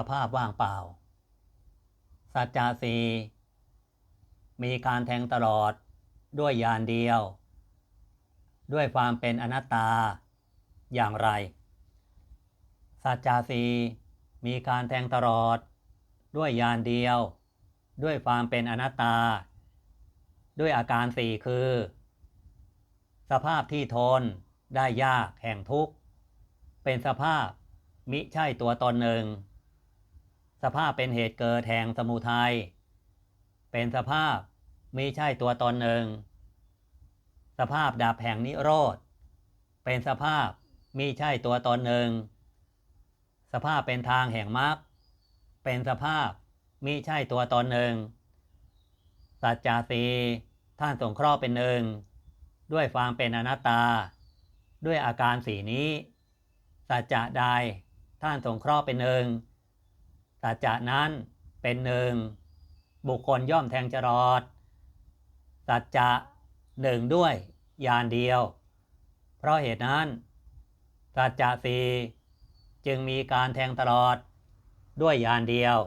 สภาพว่างเปล่า สัจจาสีมีการแทงตลอดด้วยยานเดียว ด้วยความเป็นอนัตตาอย่างไร สัจจาสีมีการแทงตลอด ด้วยยานเดียว ด้วยความเป็นอนัตตา ด้วยอาการสี่คือ สภาพที่ทนได้ยากแห่งทุกข์ เป็นสภาพมิใช่ตัวตนหนึ่ง สภาพเป็นเหตุเกิดแห่งสมุทัย เป็นสภาพมิใช่ตัวตนหนึ่ง สภาพดับแห่งนิโรธ เป็นสภาพมิใช่ตัวตนหนึ่ง สภาพเป็นทางแห่งมรรค เป็นสภาพมิใช่ตัวตนหนึ่ง สัจจาสีท่านสงเคราะห์เป็นหนึ่ง ด้วยความเป็นอนัตตา ด้วยอาการสีนี้ สัจจะใดท่านสงเคราะห์เป็นหนึ่ง สัจจะนั้นเป็นหนึ่งบุคคลย่อมแทงจรอดสัจจะหนึ่งด้วยยานเดียว เพราะเหตุนั้นสัจจะสีจึงมีการแทงตลอดด้วยยานเดียว